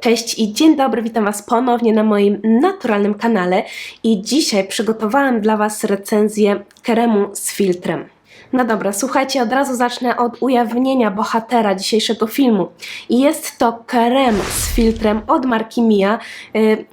Cześć i dzień dobry, witam Was ponownie na moim naturalnym kanale i dzisiaj przygotowałam dla Was recenzję kremu z filtrem. No dobra, słuchajcie, od razu zacznę od ujawnienia bohatera dzisiejszego filmu. Jest to krem z filtrem od marki Mia. Yy,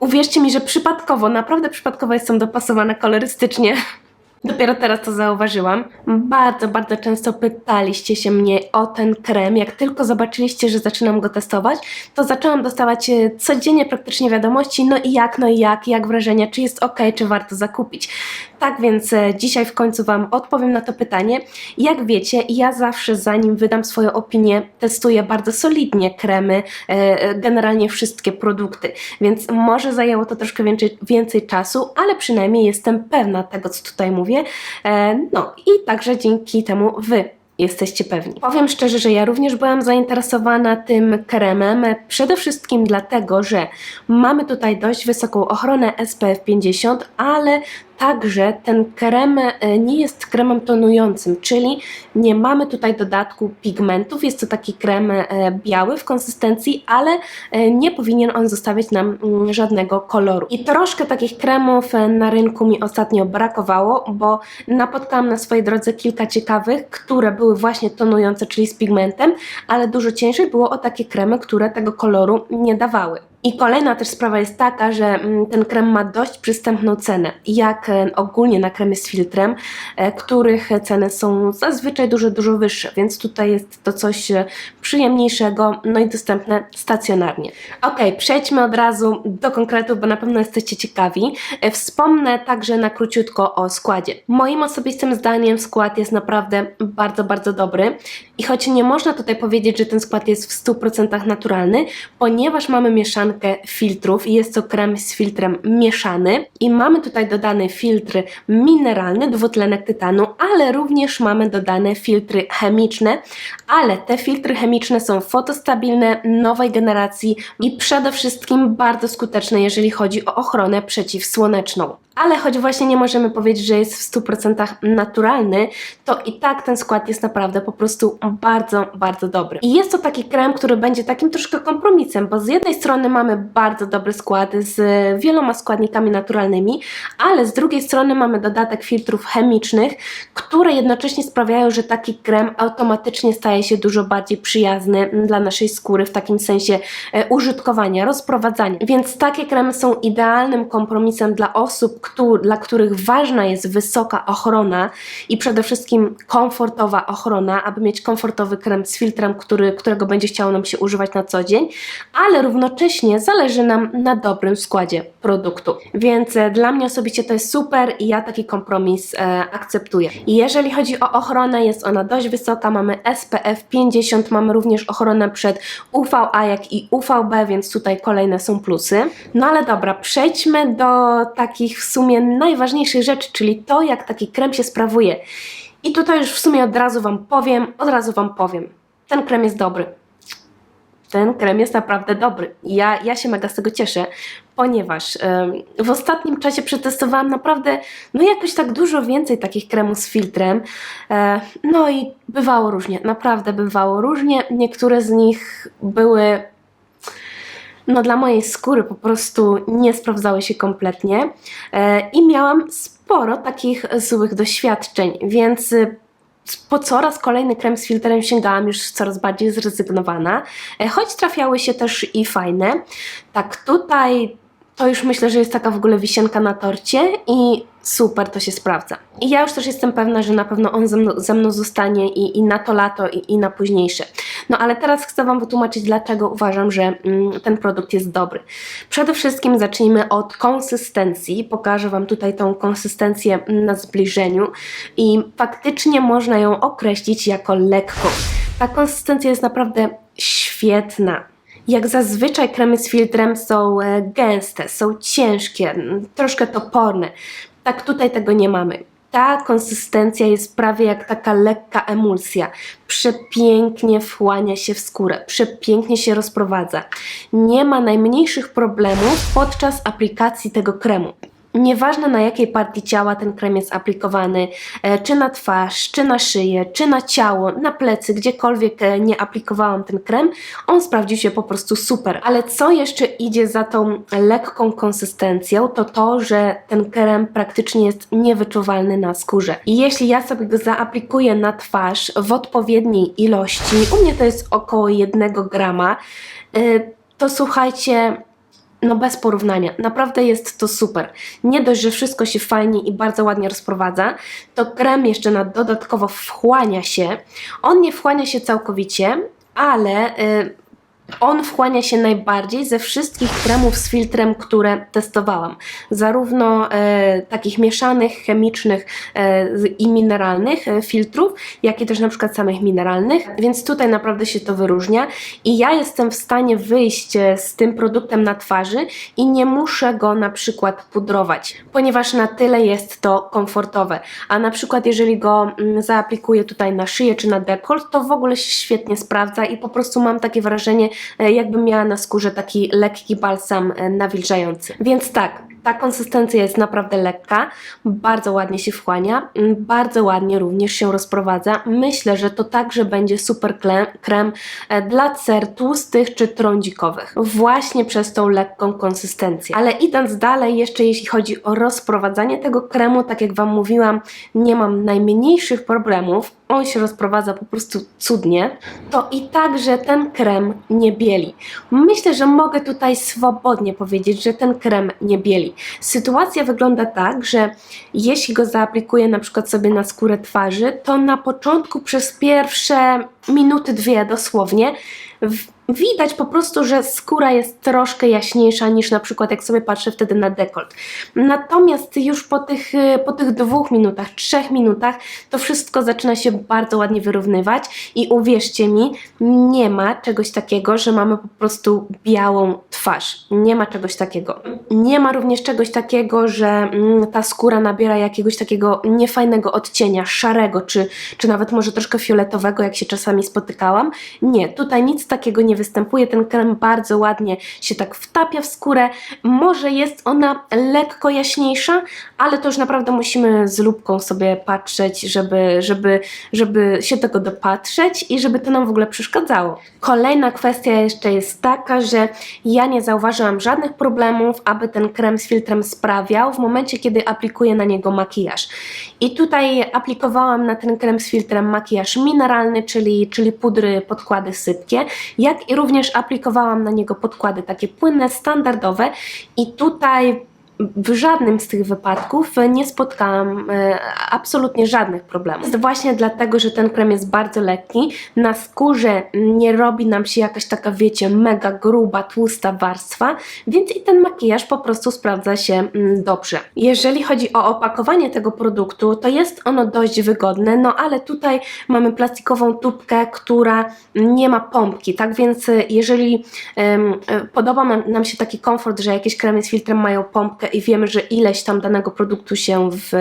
uwierzcie mi, że przypadkowo, naprawdę przypadkowo jestem dopasowana kolorystycznie Dopiero teraz to zauważyłam. Bardzo, bardzo często pytaliście się mnie o ten krem. Jak tylko zobaczyliście, że zaczynam go testować, to zaczęłam dostawać e, codziennie praktycznie wiadomości, no i jak, no i jak, jak wrażenia, czy jest ok, czy warto zakupić. Tak więc e, dzisiaj w końcu Wam odpowiem na to pytanie. Jak wiecie, ja zawsze zanim wydam swoją opinię, testuję bardzo solidnie kremy, e, generalnie wszystkie produkty, więc może zajęło to troszkę więcej, więcej czasu, ale przynajmniej jestem pewna tego, co tutaj mówię. E, No i także dzięki temu Wy jesteście pewni. Powiem szczerze, że ja również byłam zainteresowana tym kremem, przede wszystkim dlatego, że mamy tutaj dość wysoką ochronę SPF 50, ale Także ten krem e, nie jest kremem tonującym, czyli nie mamy tutaj dodatku pigmentów. Jest to taki krem e, biały w konsystencji, ale e, nie powinien on zostawiać nam mm, żadnego koloru. I troszkę takich kremów na rynku mi ostatnio brakowało, bo napotkałam na swojej drodze kilka ciekawych, które były właśnie tonujące, czyli z pigmentem, ale dużo ciężej było o takie kremy, które tego koloru nie dawały. I kolejna też sprawa jest taka, że mm, ten krem ma dość przystępną cenę, jak e, ogólnie na kremy z filtrem, e, których ceny są zazwyczaj dużo, dużo wyższe, więc tutaj jest to coś e, przyjemniejszego, no i dostępne stacjonarnie. Ok, przejdźmy od razu do konkretów, bo na pewno jesteście ciekawi. Wspomnę także na króciutko o składzie. Moim osobistym zdaniem skład jest naprawdę bardzo, bardzo dobry i choć nie można tutaj powiedzieć, że ten skład jest w 100% naturalny, ponieważ mamy mieszankę filtrów i jest to krem z filtrem mieszany i mamy tutaj dodany filtr mineralny, dwutlenek tytanu, ale również mamy dodane filtry chemiczne, ale te filtry chemiczne są fotostabilne, nowej generacji i przede wszystkim bardzo skuteczne, jeżeli chodzi o ochronę przeciwsłoneczną. Ale choć właśnie nie możemy powiedzieć, że jest w 100% naturalny, to i tak ten skład jest naprawdę po prostu bardzo, bardzo dobry. I jest to taki krem, który będzie takim troszkę kompromisem, bo z jednej strony mamy bardzo dobry skład z wieloma składnikami naturalnymi, ale z drugiej strony mamy dodatek filtrów chemicznych, które jednocześnie sprawiają, że taki krem automatycznie staje się dużo bardziej przyjazny dla naszej skóry w takim sensie e, użytkowania, rozprowadzania. Więc takie kremy są idealnym kompromisem dla osób, dla których ważna jest wysoka ochrona i przede wszystkim komfortowa ochrona, aby mieć komfortowy krem z filtrem, który, którego będzie chciało nam się używać na co dzień, ale równocześnie zależy nam na dobrym składzie produktu. Więc e, dla mnie osobiście to jest super i ja taki kompromis e, akceptuję. Jeżeli chodzi o ochronę, jest ona dość wysoka, mamy SPF 50, mamy również ochronę przed UVA jak i UVB, więc tutaj kolejne są plusy. No ale dobra, przejdźmy do takich w sumie najważniejszych rzeczy, czyli to, jak taki krem się sprawuje. I tutaj już w sumie od razu Wam powiem, od razu Wam powiem. Ten krem jest dobry. Ten krem jest naprawdę dobry. Ja, ja się mega z tego cieszę, ponieważ w ostatnim czasie przetestowałam naprawdę, no jakoś tak dużo więcej takich kremów z filtrem. E, no i bywało różnie, naprawdę bywało różnie. Niektóre z nich były no dla mojej skóry po prostu nie sprawdzały się kompletnie e, i miałam sporo takich złych doświadczeń, więc po coraz kolejny krem z filtrem sięgałam już coraz bardziej zrezygnowana, e, choć trafiały się też i fajne. Tak tutaj to już myślę, że jest taka w ogóle wisienka na torcie i super to się sprawdza. I ja już też jestem pewna, że na pewno on ze mną, ze mną zostanie i, i na to lato, i, i na późniejsze. No ale teraz chcę Wam wytłumaczyć, dlaczego uważam, że mm, ten produkt jest dobry. Przede wszystkim zacznijmy od konsystencji. Pokażę Wam tutaj tą konsystencję na zbliżeniu i faktycznie można ją określić jako lekką. Ta konsystencja jest naprawdę świetna. Jak zazwyczaj kremy z filtrem są e, gęste, są ciężkie, troszkę toporne. Tak tutaj tego nie mamy. Ta konsystencja jest prawie jak taka lekka emulsja. Przepięknie wchłania się w skórę, przepięknie się rozprowadza. Nie ma najmniejszych problemów podczas aplikacji tego kremu. Nieważne na jakiej partii ciała ten krem jest aplikowany, e, czy na twarz, czy na szyję, czy na ciało, na plecy, gdziekolwiek e, nie aplikowałam ten krem, on sprawdził się po prostu super. Ale co jeszcze idzie za tą lekką konsystencją, to to, że ten krem praktycznie jest niewyczuwalny na skórze. I jeśli ja sobie go zaaplikuję na twarz w odpowiedniej ilości, u mnie to jest około 1 grama, y, to słuchajcie, no bez porównania. Naprawdę jest to super. Nie dość, że wszystko się fajnie i bardzo ładnie rozprowadza, to krem jeszcze na dodatkowo wchłania się. On nie wchłania się całkowicie, ale y, on wchłania się najbardziej ze wszystkich kremów z filtrem, które testowałam. Zarówno e, takich mieszanych, chemicznych e, i mineralnych e, filtrów, jak i też na przykład samych mineralnych, więc tutaj naprawdę się to wyróżnia i ja jestem w stanie wyjść e, z tym produktem na twarzy i nie muszę go na przykład pudrować, ponieważ na tyle jest to komfortowe. A na przykład jeżeli go mm, zaaplikuję tutaj na szyję czy na dekolt, to w ogóle się świetnie sprawdza i po prostu mam takie wrażenie, jakbym miała na skórze taki lekki balsam e, nawilżający. Więc tak, ta konsystencja jest naprawdę lekka, bardzo ładnie się wchłania, mm, bardzo ładnie również się rozprowadza. Myślę, że to także będzie super krem e, dla cer tłustych czy trądzikowych, właśnie przez tą lekką konsystencję. Ale idąc dalej, jeszcze jeśli chodzi o rozprowadzanie tego kremu, tak jak Wam mówiłam, nie mam najmniejszych problemów. On się rozprowadza po prostu cudnie. To i także ten krem nie bieli. Myślę, że mogę tutaj swobodnie powiedzieć, że ten krem nie bieli. Sytuacja wygląda tak, że jeśli go zaaplikuję na przykład sobie na skórę twarzy, to na początku przez pierwsze minuty, dwie dosłownie, widać po prostu, że skóra jest troszkę jaśniejsza niż na przykład jak sobie patrzę wtedy na dekolt. Natomiast już po tych, po tych dwóch minutach, trzech minutach to wszystko zaczyna się bardzo ładnie wyrównywać i uwierzcie mi, nie ma czegoś takiego, że mamy po prostu białą twarz. Nie ma czegoś takiego. Nie ma również czegoś takiego, że mm, ta skóra nabiera jakiegoś takiego niefajnego odcienia, szarego, czy, czy nawet może troszkę fioletowego, jak się czasami spotykałam. Nie, tutaj nic takiego nie występuje. Ten krem bardzo ładnie się tak wtapia w skórę. Może jest ona lekko jaśniejsza, ale to już naprawdę musimy z lubką sobie patrzeć, żeby, żeby, żeby się tego dopatrzeć i żeby to nam w ogóle przeszkadzało. Kolejna kwestia jeszcze jest taka, że ja nie zauważyłam żadnych problemów, aby ten krem z filtrem sprawiał w momencie, kiedy aplikuję na niego makijaż. I tutaj aplikowałam na ten krem z filtrem makijaż mineralny, czyli, czyli pudry, podkłady sypkie, jak i również aplikowałam na niego podkłady takie płynne, standardowe. I tutaj w żadnym z tych wypadków nie spotkałam e, absolutnie żadnych problemów. Właśnie dlatego, że ten krem jest bardzo lekki. Na skórze nie robi nam się jakaś taka, wiecie, mega gruba, tłusta warstwa, więc i ten makijaż po prostu sprawdza się mm, dobrze. Jeżeli chodzi o opakowanie tego produktu, to jest ono dość wygodne, no ale tutaj mamy plastikową tubkę, która nie ma pompki, tak więc e, jeżeli e, podoba nam się taki komfort, że jakieś kremy z filtrem mają pompkę i wiemy, że ileś tam danego produktu się w,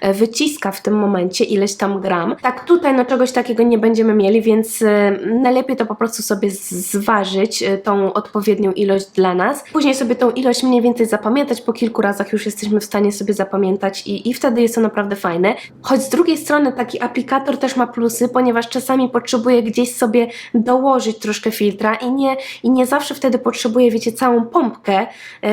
e, wyciska w tym momencie, ileś tam gram. Tak tutaj no czegoś takiego nie będziemy mieli, więc e, najlepiej to po prostu sobie zważyć e, tą odpowiednią ilość dla nas. Później sobie tą ilość mniej więcej zapamiętać, po kilku razach już jesteśmy w stanie sobie zapamiętać i, i wtedy jest to naprawdę fajne. Choć z drugiej strony taki aplikator też ma plusy, ponieważ czasami potrzebuję gdzieś sobie dołożyć troszkę filtra i nie, i nie zawsze wtedy potrzebuję, wiecie, całą pompkę,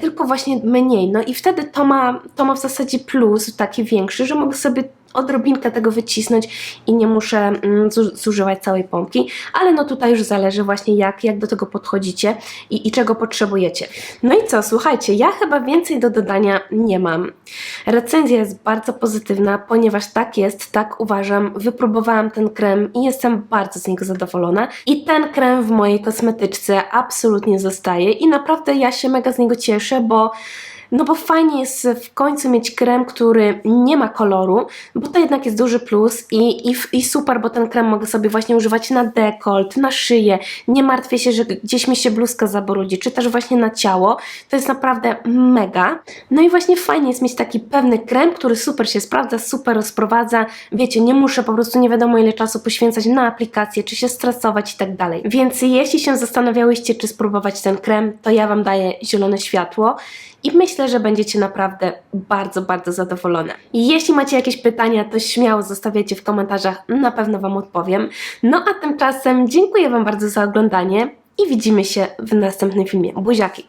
tylko właśnie mniej. No i wtedy to ma, to ma w zasadzie plus taki większy, że mogę sobie odrobinkę tego wycisnąć i nie muszę mm, zu- zużywać całej pompki, ale no tutaj już zależy właśnie jak, jak do tego podchodzicie i, i czego potrzebujecie. No i co, słuchajcie, ja chyba więcej do dodania nie mam. Recenzja jest bardzo pozytywna, ponieważ tak jest, tak uważam. Wypróbowałam ten krem i jestem bardzo z niego zadowolona. I ten krem w mojej kosmetyczce absolutnie zostaje i naprawdę ja się mega z niego cieszę, bo no bo fajnie jest w końcu mieć krem, który nie ma koloru, bo to jednak jest duży plus i, i, i super, bo ten krem mogę sobie właśnie używać na dekolt, na szyję. Nie martwię się, że gdzieś mi się bluzka zabrudzi, czy też właśnie na ciało. To jest naprawdę mega. No i właśnie fajnie jest mieć taki pewny krem, który super się sprawdza, super rozprowadza. Wiecie, nie muszę po prostu nie wiadomo ile czasu poświęcać na aplikację, czy się stresować i tak dalej. Więc jeśli się zastanawiałyście, czy spróbować ten krem, to ja Wam daję zielone światło. I myślę, myślę, że będziecie naprawdę bardzo, bardzo zadowolone. Jeśli macie jakieś pytania, to śmiało zostawiajcie w komentarzach, na pewno Wam odpowiem. No a tymczasem dziękuję Wam bardzo za oglądanie i widzimy się w następnym filmie. Buziaki!